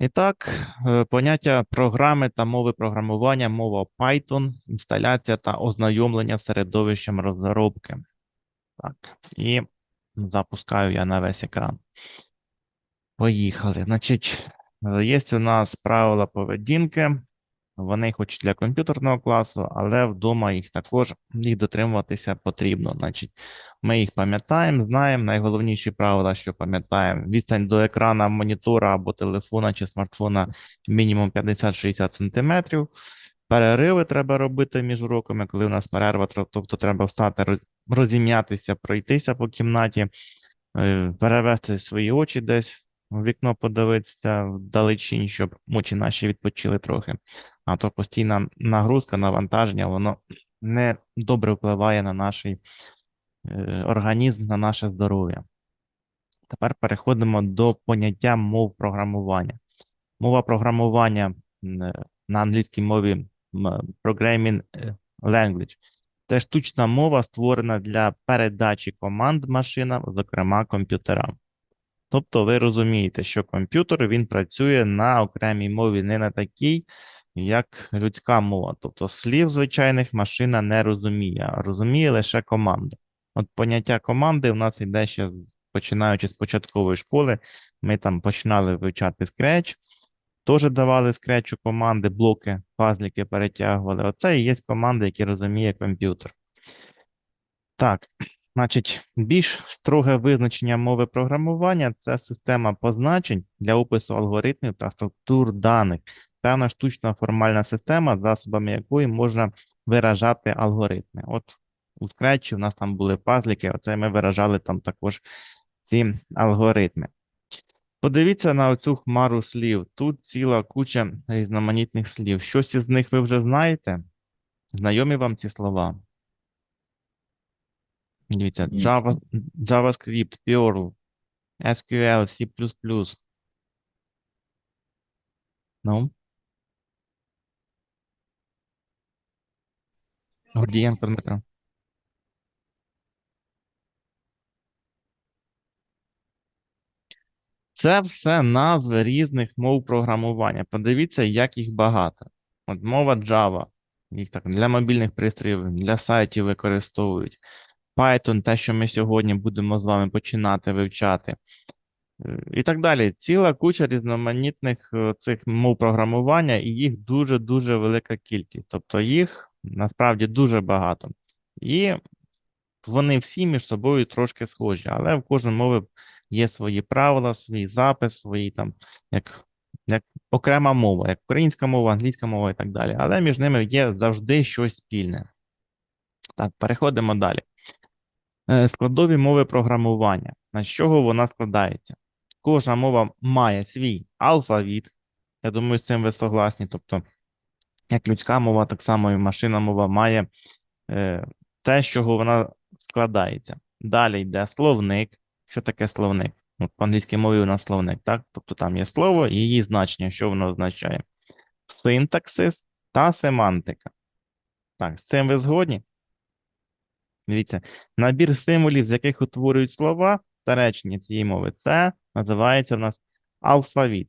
І так, е, поняття програми та мови програмування, мова Python, інсталяція та ознайомлення з середовищем розробки. Так, і запускаю я на весь екран. Поїхали. Значить, е, є у нас правила поведінки. Вони хоч для комп'ютерного класу, але вдома їх також їх дотримуватися потрібно. Значить, ми їх пам'ятаємо, знаємо. Найголовніші правила, що пам'ятаємо, відстань до екрана монітора або телефона чи смартфона мінімум 50-60 см. Перериви треба робити між уроками, коли у нас перерва, тобто треба встати, роз- розім'ятися, пройтися по кімнаті, е, перевести свої очі десь вікно подивитися вдалечінь, щоб очі наші відпочили трохи. А то постійна нагрузка, навантаження, воно не добре впливає на наш е, організм, на наше здоров'я. Тепер переходимо до поняття мов програмування. Мова програмування е, на англійській мові Programming Language. Це штучна мова, створена для передачі команд машинам, зокрема комп'ютерам. Тобто ви розумієте, що комп'ютер він працює на окремій мові, не на такій, як людська мова. Тобто слів звичайних машина не розуміє, розуміє лише команди. От поняття команди у нас йде ще починаючи з початкової школи. Ми там починали вивчати Scratch, теж давали Scratch команди, блоки, пазлики перетягували. Оце і є команди, які розуміє комп'ютер. Так, значить, більш строге визначення мови програмування це система позначень для опису алгоритмів та структур даних. Певна штучна формальна система, засобами якої можна виражати алгоритми. От у Scratch у нас там були пазлики, оце ми виражали там також ці алгоритми. Подивіться на оцю хмару слів. Тут ціла куча різноманітних слів. Щось із них ви вже знаєте? Знайомі вам ці слова? Дивіться, Java, JavaScript, Perl, SQL, C++. Ну? Гордієнко Дмитро. Це все назви різних мов програмування. Подивіться, як їх багато. От мова Java, їх так для мобільних пристроїв, для сайтів використовують. Python, те, що ми сьогодні будемо з вами починати вивчати. Е, І так далі. Ціла куча різноманітних е, цих мов програмування, і їх дуже-дуже велика кількість. Тобто їх насправді дуже багато. І вони всі між собою трошки схожі, але в кожної мови є свої правила, свій запис, свої там, як, як окрема мова, як українська мова, англійська мова і так далі. Але між ними є завжди щось спільне. Так, переходимо далі. Е, Складові мови програмування. На чого вона складається? Кожна мова має свій алфавіт. Я думаю, з цим ви согласні. Тобто, як людська мова, так само і машина мова має е, те, з чого вона складається. Далі йде словник. Що таке словник? От по англійській мові у нас словник, так? Тобто там є слово і її значення, що воно означає. Синтаксис та семантика. Так, з цим ви згодні? Дивіться, набір символів, з яких утворюють слова та речення цієї мови, це називається в нас алфавіт.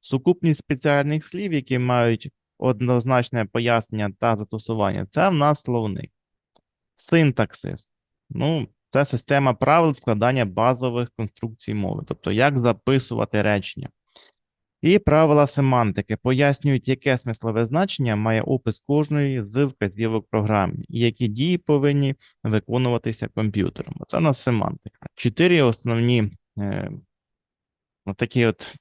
Сукупність спеціальних слів, які мають однозначне пояснення та застосування, це в нас словник. Синтаксис. Ну, це система правил складання базових конструкцій мови, тобто як записувати речення. І правила семантики пояснюють, яке смислове значення має опис кожної з вказівок програми, і які дії повинні виконуватися комп'ютером. Це у нас семантика. Чотири основні е, такі от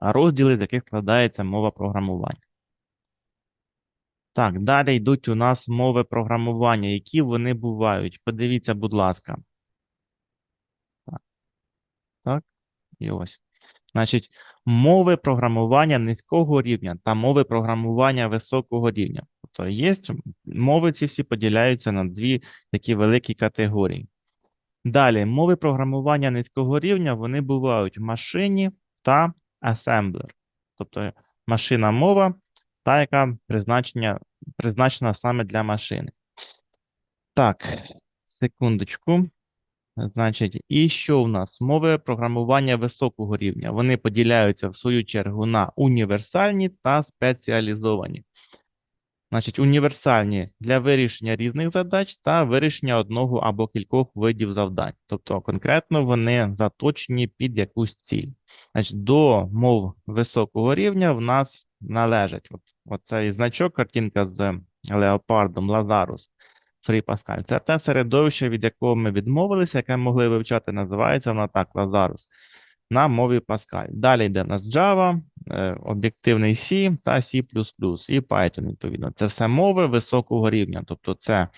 розділи, з яких складається мова програмування. Так, далі йдуть у нас мови програмування, які вони бувають. Подивіться, будь ласка. Так, так, і ось. Значить, мови програмування низького рівня та мови програмування високого рівня. Тобто є мови ці всі поділяються на дві такі великі категорії. Далі, мови програмування низького рівня вони бувають в машині та асемблер. Тобто машина мова, та яка призначення, призначена саме для машини. Так, секундочку. Значить, і що в нас? Мови програмування високого рівня. Вони поділяються в свою чергу на універсальні та спеціалізовані. Значить, універсальні для вирішення різних задач та вирішення одного або кількох видів завдань. Тобто, конкретно вони заточені під якусь ціль. Значить, до мов високого рівня в нас належать от, оцей значок, картинка з леопардом, Лазарус, Фрі Паскаль. Це те середовище, від якого ми відмовилися, яке ми могли вивчати, називається воно так, Лазарус, на мові Паскаль. Далі йде у нас Java, е, об'єктивний C та C++ і Python, відповідно. Це все мови високого рівня, тобто це е,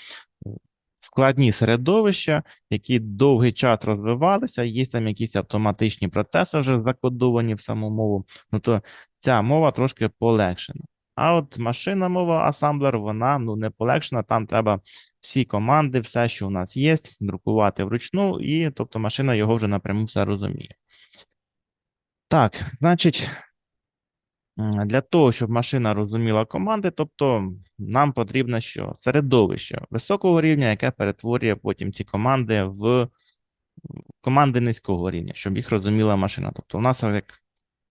складні середовища, які довгий час розвивалися, є там якісь автоматичні процеси вже закодовані в саму мову, ну то ця мова трошки полегшена. А от машина мова асамблер, вона ну не полегшена, там треба всі команди, все, що у нас є, друкувати вручну, і тобто машина його вже напряму все розуміє. Так, значить, для того, щоб машина розуміла команди, тобто нам потрібно що? Середовище високого рівня, яке перетворює потім ці команди в команди низького рівня, щоб їх розуміла машина. Тобто, у нас як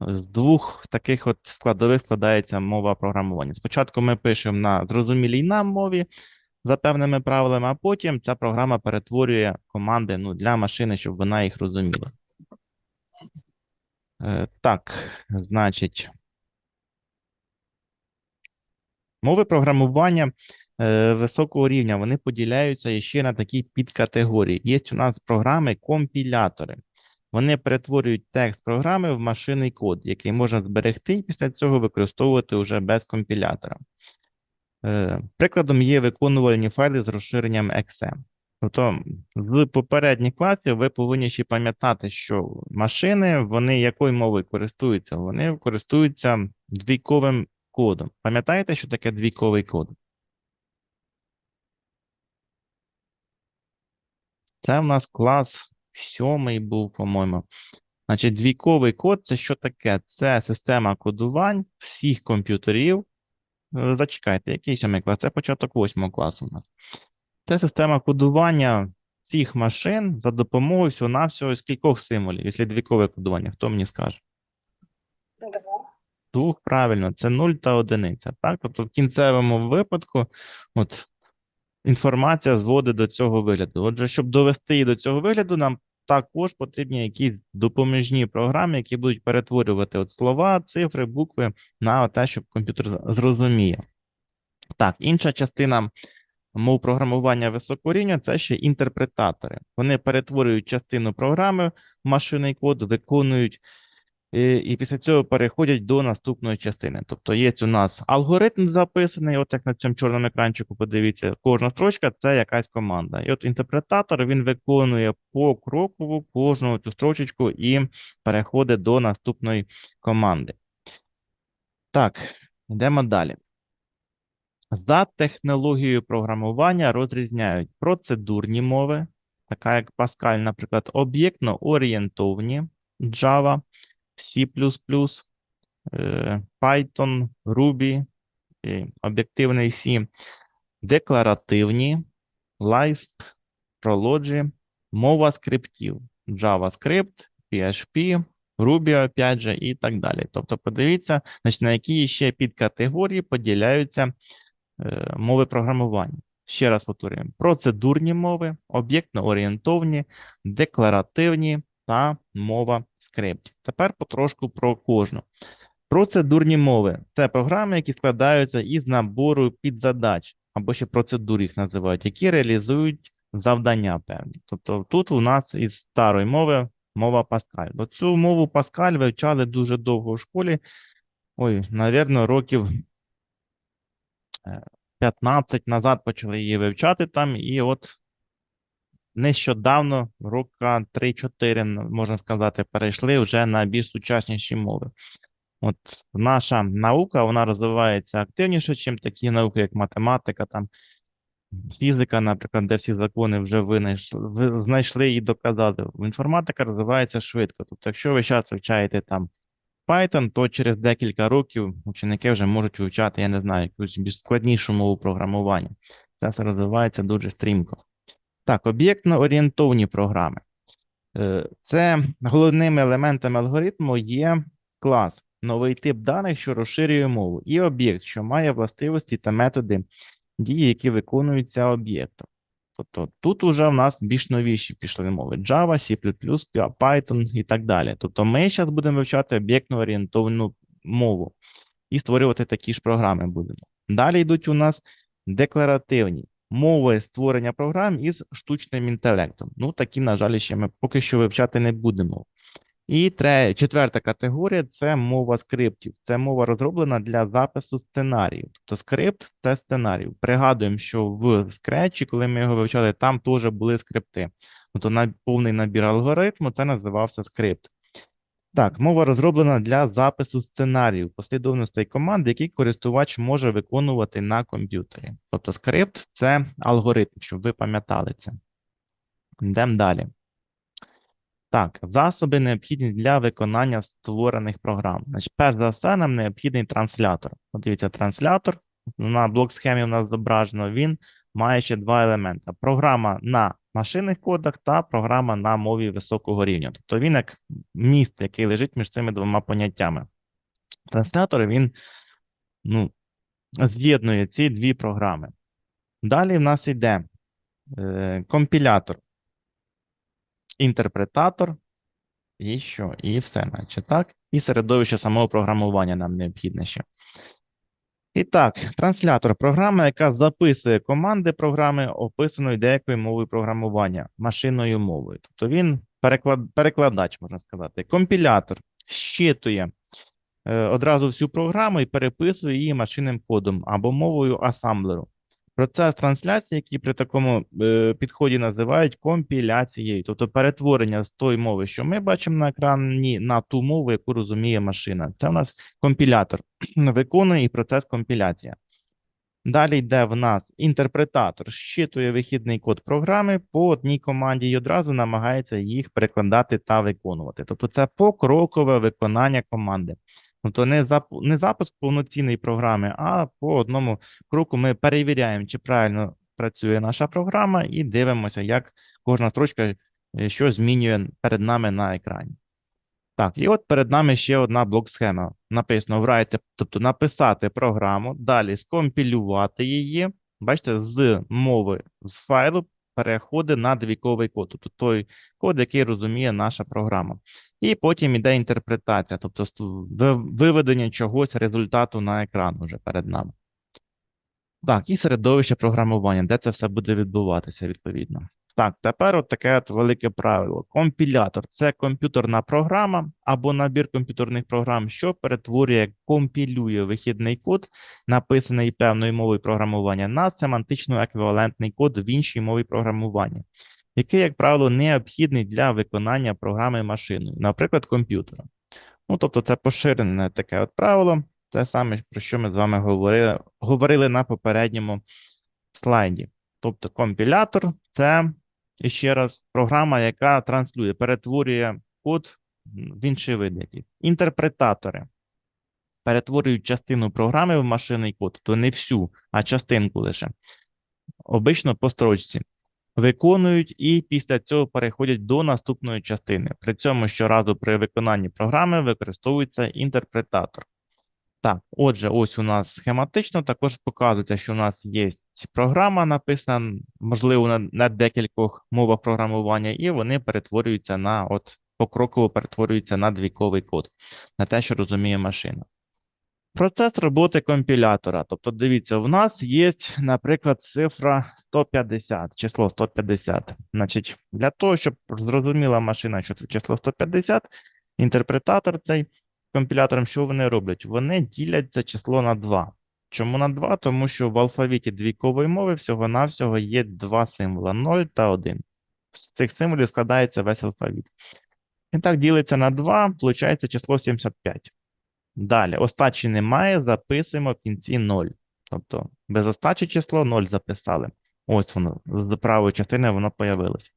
з двох таких от складових складається мова програмування. Спочатку ми пишемо на зрозумілій нам мові за певними правилами, а потім ця програма перетворює команди ну, для машини, щоб вона їх розуміла. Е, Так, значить, мови програмування е, високого рівня вони поділяються ще на такі підкатегорії. Є у нас програми-компілятори. Вони перетворюють текст програми в машинний код, який можна зберегти і після цього використовувати вже без компілятора. Е, Прикладом є виконувальні файли з розширенням exe. Тобто з попередніх класів ви повинні ще пам'ятати, що машини, вони якою мовою користуються? Вони користуються двійковим кодом. Пам'ятаєте, що таке двійковий код? Це в нас клас сьомий був, по-моєму. Значить, двійковий код це що таке? Це система кодувань всіх комп'ютерів. Зачекайте, який сьомий клас? Це початок восьмого класу у нас. Це система кодування всіх машин за допомогою всього-навсього з кількох символів, якщо двійкове кодування, хто мені скаже? Двох. Двох, правильно, це 0 та одиниця. Так? Тобто в кінцевому випадку от, інформація зводить до цього вигляду. Отже, щоб довести її до цього вигляду, нам також потрібні якісь допоміжні програми, які будуть перетворювати от слова, цифри, букви на те, щоб комп'ютер зрозуміє. Так, інша частина мов програмування високого це ще інтерпретатори. Вони перетворюють частину програми в машинний код, виконують і, і після цього переходять до наступної частини. Тобто є у нас алгоритм записаний, от як на цьому чорному екранчику, подивіться, кожна строчка це якась команда. І от інтерпретатор він виконує покроково кожну цю строчечку і переходить до наступної команди. Так, йдемо далі. За технологією програмування розрізняють процедурні мови, така як Pascal, наприклад, об'єктно-орієнтовні Java, C++, е, Python, Ruby, об'єктивний C, декларативні, Lisp, Prology, мова скриптів, JavaScript, PHP, Ruby, опять же, і так далі. Тобто, подивіться, значить, на які ще підкатегорії поділяються е, мови програмування. Ще раз повторюємо: процедурні мови, об'єктно-орієнтовні, декларативні та мова скриптів. Тепер потрошку про кожну. Процедурні мови це програми, які складаються із набору підзадач, або ще процедур їх називають, які реалізують завдання певні. Тобто тут у нас із старої мови мова Паскаль. Бо цю мову Паскаль вивчали дуже довго в школі. Ой, навірно, років е, 15 назад почали її вивчати там, і от нещодавно, рока 3-4, можна сказати, перейшли вже на більш сучасніші мови. От наша наука, вона розвивається активніше, ніж такі науки, як математика, там, фізика, наприклад, де всі закони вже винайшли, знайшли і доказали. Інформатика розвивається швидко. Тобто, якщо ви зараз вивчаєте там Python, то через декілька років ученики вже можуть вивчати, я не знаю, якусь більш складнішу мову програмування. Це все розвивається дуже стрімко. Так, об'єктно-орієнтовні програми. Е, Це головними елементами алгоритму є клас, новий тип даних, що розширює мову, і об'єкт, що має властивості та методи дії, які виконуються об'єктом. Тобто тут уже в нас більш новіші пішли мови Java, C++, Python і так далі. Тобто ми зараз будемо вивчати об'єктно-орієнтовну мову і створювати такі ж програми будемо. Далі йдуть у нас декларативні мови створення програм із штучним інтелектом. Ну, такі, на жаль, ще ми поки що вивчати не будемо. І тре, четверта категорія це мова скриптів. Це мова розроблена для запису сценаріїв. Тобто скрипт це сценарій. Пригадуємо, що в Scratch, коли ми його вивчали, там теж були скрипти. Тобто на повний набір алгоритму це називався скрипт. Так, мова розроблена для запису сценаріїв, послідовностей команд, які користувач може виконувати на комп'ютері. Тобто скрипт це алгоритм, щоб ви пам'ятали це. Йдемо далі. Так, засоби необхідні для виконання створених програм. Значить, перш за все, нам необхідний транслятор. От дивіться, транслятор на блок-схемі у нас зображено, він має ще два елементи: програма на машинних кодах та програма на мові високого рівня. Тобто він як міст, який лежить між цими двома поняттями. Транслятор він ну, з'єднує ці дві програми. Далі в нас йде е, компілятор, інтерпретатор, і що? І все, наче так. І середовище самого програмування нам необхідне ще. І так, транслятор програма, яка записує команди програми, описаної деякою мовою програмування, машинною мовою. Тобто він переклад, перекладач, можна сказати. Компілятор щитує е, одразу всю програму і переписує її машинним кодом або мовою асамблеру. Процес трансляції, який при такому е, підході називають компіляцією, тобто перетворення з тої мови, що ми бачимо на екрані, на ту мову, яку розуміє машина. Це у нас компілятор виконує і процес компіляція. Далі йде в нас інтерпретатор, щитує вихідний код програми по одній команді і одразу намагається їх перекладати та виконувати. Тобто це покрокове виконання команди. Тобто не, зап... не запуск повноцінної програми, а по одному кроку ми перевіряємо, чи правильно працює наша програма, і дивимося, як кожна строчка е, що змінює перед нами на екрані. Так, і от перед нами ще одна блок-схема. Написано write, тобто написати програму, далі скомпілювати її. Бачите, з мови, з файлу переходить на двійковий код, тобто той код, який розуміє наша програма. І потім іде інтерпретація, тобто виведення чогось результату на екран уже перед нами. Так, і середовище програмування, де це все буде відбуватися відповідно. Так, тепер от таке от велике правило. Компілятор це комп'ютерна програма або набір комп'ютерних програм, що перетворює, компілює вихідний код, написаний певною мовою програмування, на семантично еквівалентний код в іншій мові програмування, який, як правило, необхідний для виконання програми машиною, наприклад, комп'ютером. Ну, тобто, це поширене таке от правило, те саме, про що ми з вами говорили, говорили на попередньому слайді. Тобто компілятор це і ще раз програма, яка транслює, перетворює код в інший вид. Інтерпретатори перетворюють частину програми в машинний код, то не всю, а частинку лише. Обично по строчці. Виконують і після цього переходять до наступної частини. При цьому щоразу при виконанні програми використовується інтерпретатор. Так, отже, ось у нас схематично також показується, що у нас є програма написана, можливо, на, на декількох мовах програмування, і вони перетворюються на от покроково перетворюються на двійковий код, на те, що розуміє машина. Процес роботи компілятора. Тобто, дивіться, в нас є, наприклад, цифра 150, число 150. Значить, для того, щоб зрозуміла машина, що це число 150, інтерпретатор цей компілятором, що вони роблять? Вони ділять це число на 2. Чому на 2? Тому що в алфавіті двійкової мови всього-навсього є два символа 0 та 1. З цих символів складається весь алфавіт. І так ділиться на 2, виходить число 75. Далі, остачі немає, записуємо в кінці 0. Тобто без остачі число 0 записали. Ось воно, з правої частини воно появилось.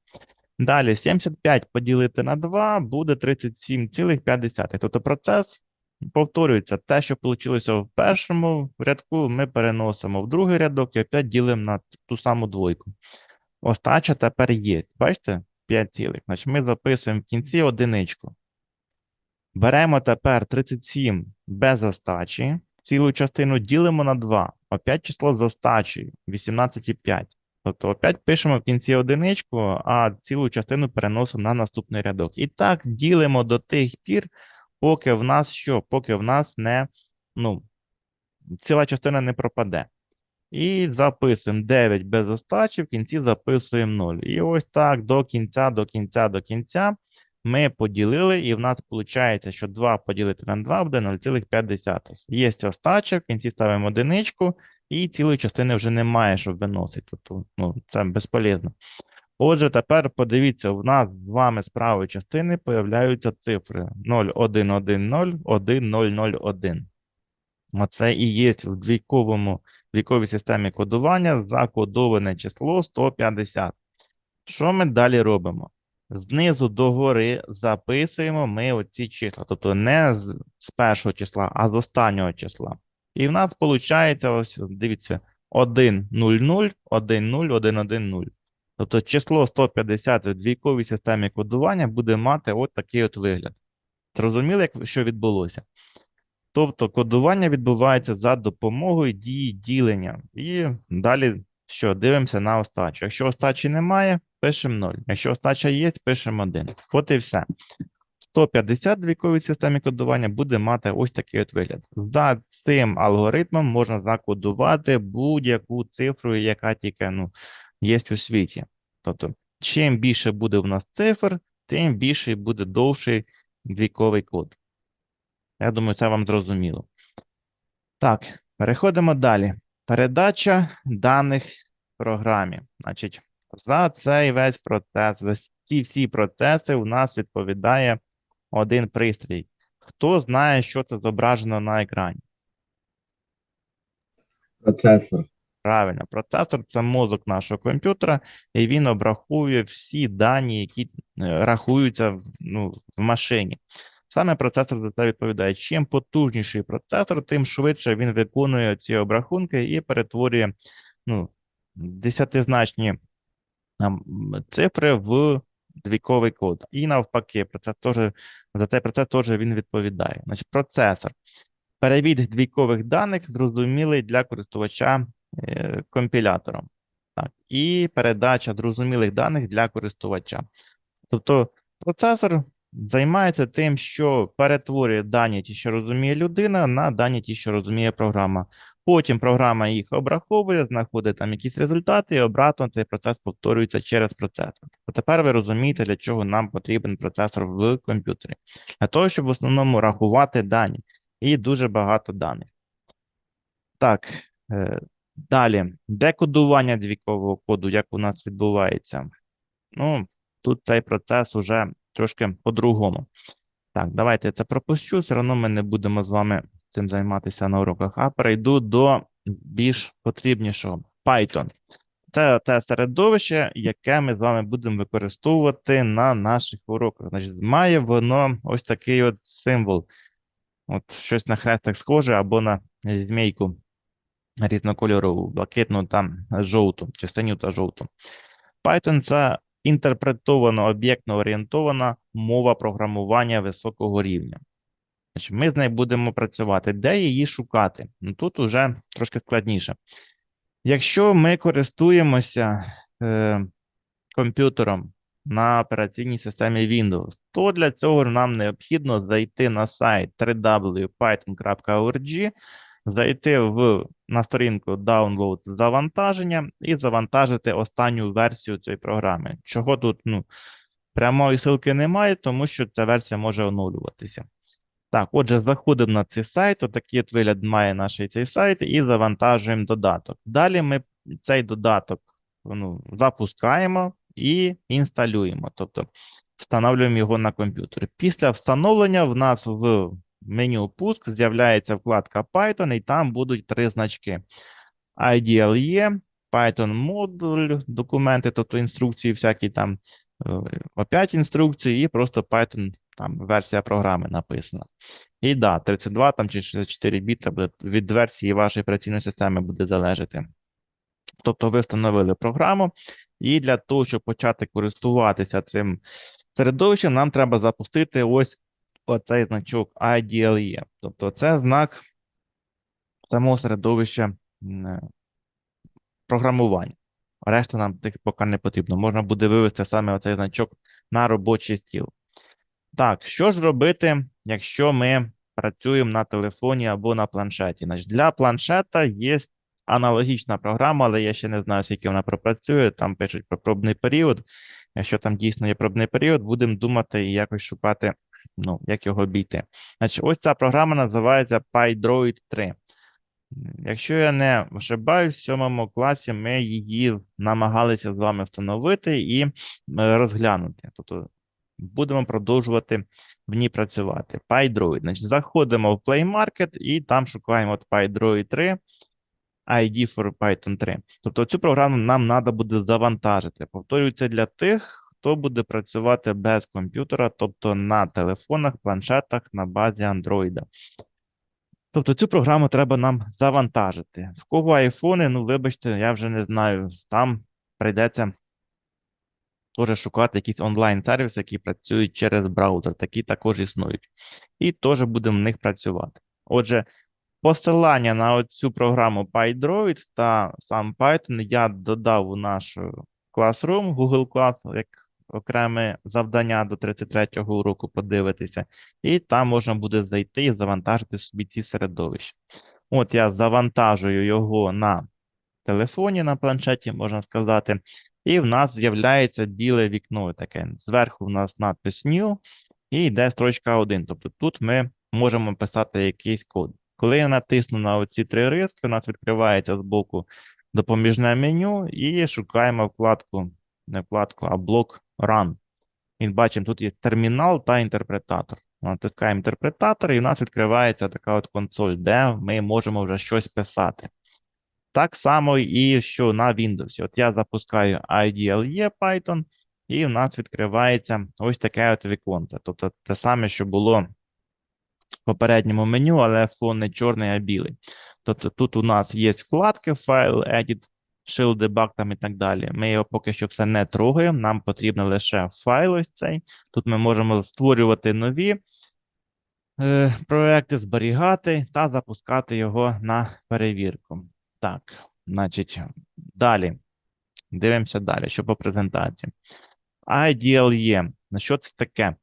Далі 75 поділити на 2 буде 37,5. Тобто процес повторюється. Те, що вийшло в першому рядку, ми переносимо в другий рядок і опять ділимо на ту саму двойку. остача тепер є. Бачите? 5 цілих. Значить, ми записуємо в кінці одиничку. Беремо тепер 37 без остачі. Цілу частину ділимо на 2. Опять число з остачею 18,5. Тобто опять пишемо в кінці одиничку, а цілу частину переносимо на наступний рядок. І так ділимо до тих пір, поки в нас що? Поки в нас не, ну, ціла частина не пропаде. І записуємо 9 без остачі, в кінці записуємо 0. І ось так до кінця, до кінця, до кінця ми поділили, і в нас виходить, що 2 поділити на 2 буде 0,5. Є остача, в кінці ставимо одиничку, і цілої частини вже немає, щоб виносити. Тобто, ну, це безполезно. Отже, тепер подивіться, в нас з вами з правої частини появляються цифри 0110, 1001. Оце і є в двійковому, двійковій системі кодування закодоване число 150. Що ми далі робимо? Знизу до гори записуємо ми оці числа, тобто не з першого числа, а з останнього числа. І в нас виходить, ось дивіться, 1, 0, 0, 1, 0, 1, 1, 0. Тобто число 150 в двійковій системі кодування буде мати от такий от вигляд. Зрозуміли, що відбулося? Тобто кодування відбувається за допомогою дії ділення. І далі що? Дивимося на остачу. Якщо остачі немає, пишемо 0. Якщо остача є, пишемо 1. От і все. 150 в двійковій системі кодування буде мати ось такий от вигляд. За цим алгоритмом можна закодувати будь-яку цифру, яка тільки ну, є у світі. Тобто, чим більше буде в нас цифр, тим більший буде довший двійковий код. Я думаю, це вам зрозуміло. Так, переходимо далі. Передача даних програмі. Значить, за цей весь процес, за ці всі процеси у нас відповідає один пристрій. Хто знає, що це зображено на екрані? Процесор. Правильно, процесор це мозок нашого комп'ютера, і він обраховує всі дані, які е, рахуються ну, в машині. Саме процесор за це відповідає. Чим потужніший процесор, тим швидше він виконує ці обрахунки і перетворює ну, десятизначні там, цифри в двійковий код. І навпаки, процес теж, за цей процес теж він відповідає. Значить, процесор. Перевід двійкових даних зрозумілий для користувача компілятором. Так, і передача зрозумілих даних для користувача. Тобто процесор займається тим, що перетворює дані, ті, що розуміє людина, на дані, ті, що розуміє програма. Потім програма їх обраховує, знаходить там якісь результати, і обратно цей процес повторюється через процесор. То тепер ви розумієте, для чого нам потрібен процесор в комп'ютері. Для того, щоб в основному рахувати дані. І дуже багато даних. Так, е, далі. Декодування двійкового коду, як у нас відбувається. Ну, тут цей процес уже трошки по-другому. Так, давайте я це пропущу. Все одно ми не будемо з вами цим займатися на уроках, а перейду до більш потрібнішого. Python. Це те середовище, яке ми з вами будемо використовувати на наших уроках. Значить, має воно ось такий от символ. От щось на хрестик схоже, або на змійку різнокольорову, блакитну та жовту, чи синю та жовту. Python це інтерпретовано об'єктно орієнтована мова програмування високого рівня. Значить, ми з нею будемо працювати. Де її шукати? Ну, тут уже трошки складніше. Якщо ми користуємося е, комп'ютером на операційній системі Windows, то для цього нам необхідно зайти на сайт www.python.org, зайти в, на сторінку Download завантаження і завантажити останню версію цієї програми. Чого тут ну, прямої ссылки немає, тому що ця версія може оновлюватися. Так, отже, заходимо на цей сайт, отакий от вигляд має наш цей сайт, і завантажуємо додаток. Далі ми цей додаток ну, запускаємо і інсталюємо, тобто встановлюємо його на комп'ютер. Після встановлення в нас в меню пуск з'являється вкладка Python, і там будуть три значки: IDLE, Python модуль, документи, тобто інструкції, всякі там, е, опять інструкції, і просто Python, там версія програми написана. І да, 32 там чи 64 біта буде від версії вашої операційної системи буде залежати. Тобто ви встановили програму, І для того, щоб почати користуватися цим середовищем, нам треба запустити ось оцей значок IDLE. Тобто це знак самого середовища е, програмування. Решта нам поки не потрібно. Можна буде вивести саме оцей значок на робочий стіл. Так, що ж робити, якщо ми працюємо на телефоні або на планшеті? Значить, для планшета є аналогічна програма, але я ще не знаю, скільки вона пропрацює. Там пишуть про пробний період. Якщо там дійсно є пробний період, будемо думати і якось шукати, ну, як його обійти. Значить, ось ця програма називається PyDroid 3. Якщо я не ошибаюсь, в сьомому класі ми її намагалися з вами встановити і е, розглянути. Тобто будемо продовжувати в ній працювати. PyDroid. Значить, заходимо в Play Market і там шукаємо от PyDroid 3, ID for Python 3. Тобто цю програму нам треба буде завантажити. Повторюю, це для тих, хто буде працювати без комп'ютера, тобто на телефонах, планшетах на базі Android. Тобто цю програму треба нам завантажити. В кого айфони, ну вибачте, я вже не знаю, там прийдеться теж шукати якісь онлайн-сервіси, які працюють через браузер. Такі також існують. І теж будемо в них працювати. Отже, посилання на цю програму PyDroid та сам Python я додав у наш е, Classroom, Google Class, як окреме завдання до 33-го уроку подивитися. І там можна буде зайти і завантажити собі ці середовища. От я завантажую його на телефоні, на планшеті, можна сказати, і в нас з'являється біле вікно таке. Зверху в нас надпис New і йде строчка 1. Тобто тут ми можемо писати якийсь код. Коли я натисну на оці три риски, у нас відкривається збоку допоміжне меню і шукаємо вкладку, не вкладку, а блок Run. І бачимо, тут є термінал та інтерпретатор. Натискаємо інтерпретатор, і в нас відкривається така от консоль, де ми можемо вже щось писати. Так само і що на Windows. От я запускаю IDLE Python, і в нас відкривається ось таке от віконце. Тобто те саме, що було в попередньому меню, але фон не чорний, а білий. Тобто тут у нас є вкладки файл, edit, shield, debug там і так далі. Ми його поки що все не трогаємо, нам потрібно лише файл ось цей. Тут ми можемо створювати нові е, проекти, зберігати та запускати його на перевірку. Так, значить, далі. Дивимося далі, що по презентації. IDLE. Що це таке?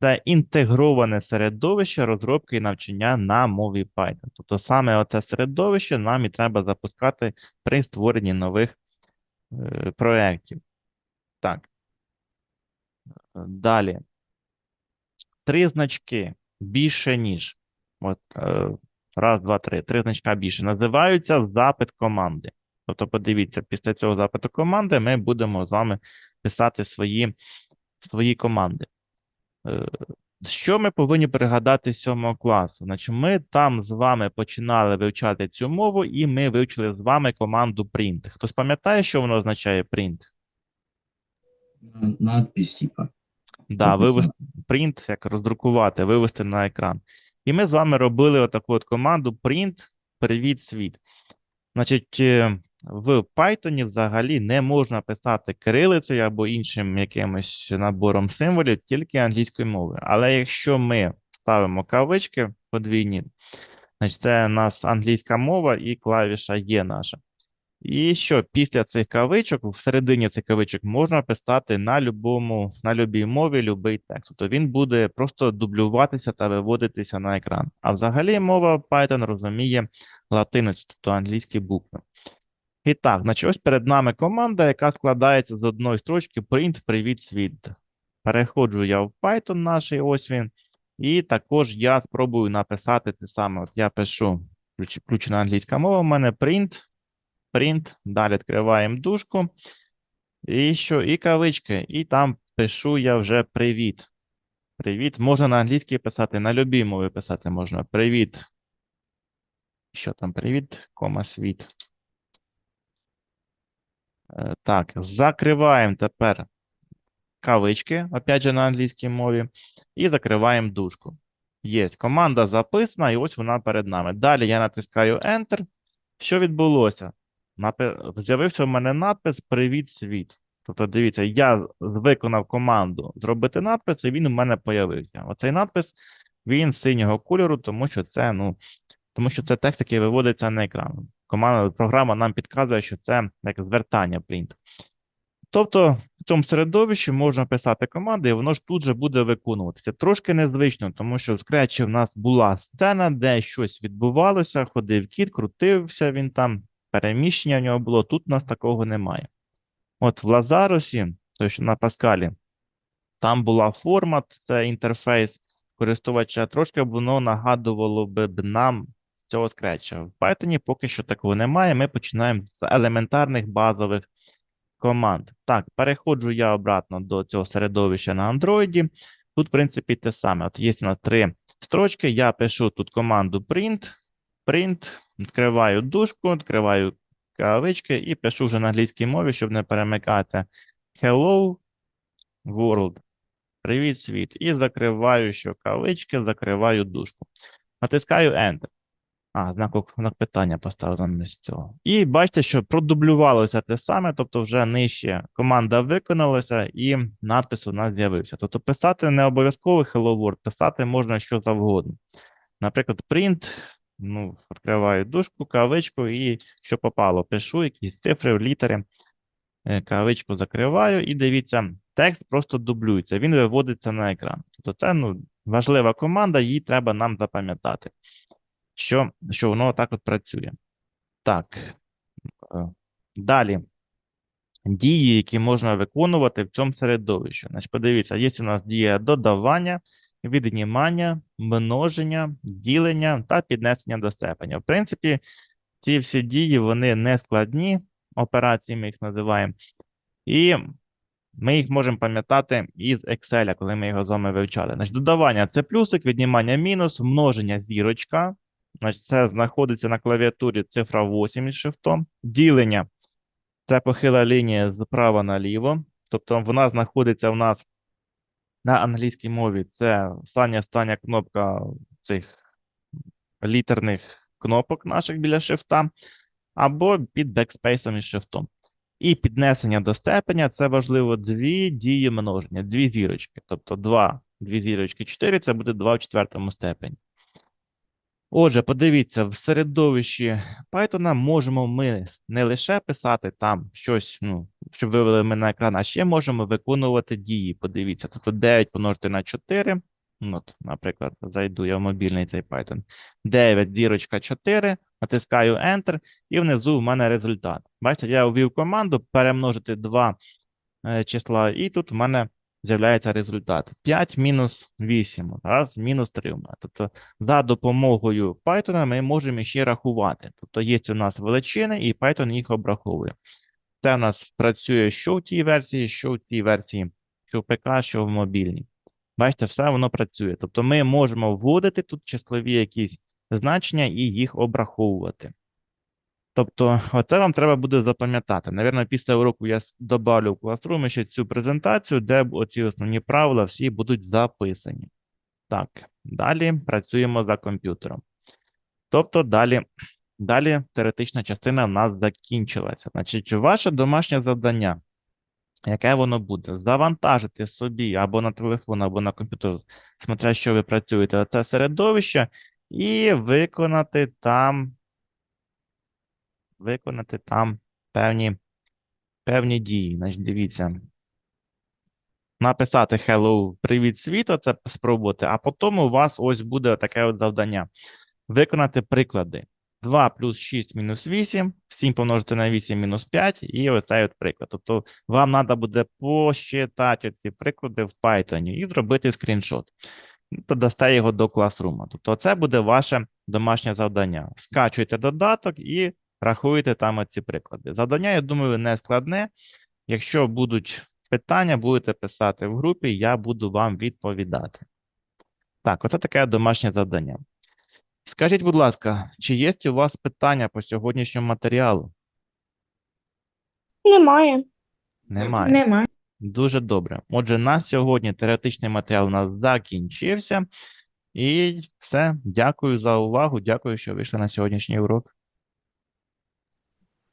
Це інтегроване середовище розробки і навчання на мові Python. Тобто саме оце середовище нам і треба запускати при створенні нових е, проєктів. Так. Далі. Три значки більше, ніж. От, е, раз, два, три. Три значка більше. Називаються запит команди. Тобто, подивіться, після цього запиту команди ми будемо з вами писати свої, свої команди. Е, Що ми повинні пригадати з 7 класу? Значить, ми там з вами починали вивчати цю мову, і ми вивчили з вами команду print. Хтось пам'ятає, що воно означає print? На- Надпись, типа. Да, вивести print, як роздрукувати, вивести на екран. І ми з вами робили отаку от команду print привіт світ. Значить, е, в Python взагалі не можна писати кирилицею або іншим якимось набором символів, тільки англійською мовою. Але якщо ми ставимо кавички подвійні, значить це у нас англійська мова і клавіша є наша. І що після цих кавичок, всередині цих кавичок можна писати на любому, на любій мові любий текст. Тобто він буде просто дублюватися та виводитися на екран. А взагалі мова Python розуміє латиницю, тобто англійські букви. І так, значить, ось перед нами команда, яка складається з одної строчки print привіт світ. Переходжу я в Python наш, ось він. І також я спробую написати те саме. От я пишу, включ- включена англійська мова, у мене print, print, далі відкриваємо дужку. І що? І кавички. І там пишу я вже привіт. Привіт. Можна на англійській писати, на любій мові писати можна. Привіт. Що там? Привіт, кома світ. Е, Так, закриваємо тепер кавички, опять же на англійській мові, і закриваємо дужку. Є команда записана, і ось вона перед нами. Далі я натискаю Enter. Що відбулося? З'явився в мене надпис Привіт, світ. Тобто, дивіться, я виконав команду зробити надпис, і він у мене появився. Оцей надпис він синього кольору, тому що це, ну, тому що це текст, який виводиться на екран. Команда, програма нам підказує, що це як звертання print. Тобто в цьому середовищі можна писати команди, і воно ж тут же буде виконуватися. Трошки незвично, тому що в Scratch в нас була сцена, де щось відбувалося, ходив кіт, крутився він там, переміщення в нього було. Тут у нас такого немає. От в Лазарусі, тобто на Паскалі, там була форма, це інтерфейс користувача, трошки воно нагадувало б нам цього скретча. В Python поки що такого немає. Ми починаємо з елементарних базових команд. Так, переходжу я обратно до цього середовища на Android. Тут, в принципі, те саме. От є у три строчки. Я пишу тут команду print, print, відкриваю дужку, відкриваю кавички і пишу вже на англійській мові, щоб не перемикатися. Hello world. Привіт, світ. І закриваю що кавички, закриваю дужку. Натискаю Enter. А, знак, знак питання поставив замість цього. І бачите, що продублювалося те саме, тобто вже нижче команда виконалася і надпис у нас з'явився. Тобто писати не обов'язково Hello World, писати можна що завгодно. Наприклад, print, ну, відкриваю дужку, кавичку і що попало. Пишу якісь цифри, літери, е, кавичку закриваю і дивіться, текст просто дублюється, він виводиться на екран. Тобто це ну, важлива команда, її треба нам запам'ятати що, що воно так от працює. Так. е, Далі. Дії, які можна виконувати в цьому середовищі. Значить, подивіться, є у нас дія додавання, віднімання, множення, ділення та піднесення до степеня. В принципі, ці всі дії, вони не складні операції, ми їх називаємо. І ми їх можемо пам'ятати із Excel, коли ми його з вами вивчали. Значить, додавання це плюсик, віднімання мінус, множення зірочка. Значить, це знаходиться на клавіатурі цифра 8 із шрифтом. Ділення це похила лінія справа наліво. Тобто вона знаходиться в нас на англійській мові. Це остання остання кнопка цих літерних кнопок наших біля шрифта, або під бекспейсом і шрифтом. І піднесення до степеня це важливо дві дії множення, дві зірочки. Тобто 2, дві зірочки 4 це буде 2 в четвертому степені. Отже, подивіться, в середовищі Python можемо ми не лише писати там щось, ну, щоб вивели ми на екран, а ще можемо виконувати дії. Подивіться, тобто 9 помножити на 4. ну, От, наприклад, зайду я в мобільний цей Python. 9, зірочка 4, натискаю Enter, і внизу в мене результат. Бачите, я ввів команду перемножити два е, числа, і тут в мене з'являється результат. 5 мінус 8, раз, мінус 3. Тобто за допомогою Python ми можемо ще рахувати. Тобто є у нас величини, і Python їх обраховує. Це у нас працює що в тій версії, що в тій версії, що в ПК, що в мобільній. Бачите, все воно працює. Тобто ми можемо вводити тут числові якісь значення і їх обраховувати. Тобто, оце вам треба буде запам'ятати. Навірно, після уроку я добавлю в Classroom ще цю презентацію, де оці основні правила всі будуть записані. Так, далі працюємо за комп'ютером. Тобто, далі, далі теоретична частина в нас закінчилася. Значить, ваше домашнє завдання, яке воно буде? Завантажити собі або на телефон, або на комп'ютер, смотря що ви працюєте, це середовище, і виконати там виконати там певні, певні дії. Значить, дивіться. Написати hello, привіт світу, це спробувати, а потім у вас ось буде таке от завдання. Виконати приклади. 2 плюс 6 мінус 8, 7 помножити на 8 мінус 5, і оцей от приклад. Тобто вам треба буде посчитати ці приклади в Python і зробити скріншот. Подасте його до Classroom. Тобто це буде ваше домашнє завдання. Скачуєте додаток і рахуєте там оці приклади. Завдання, я думаю, не складне. Якщо будуть питання, будете писати в групі, я буду вам відповідати. Так, оце таке домашнє завдання. Скажіть, будь ласка, чи є у вас питання по сьогоднішньому матеріалу? Немає. Немає. Немає. Дуже добре. Отже, на сьогодні теоретичний матеріал у нас закінчився. І все. Дякую за увагу. Дякую, що вийшли на сьогоднішній урок.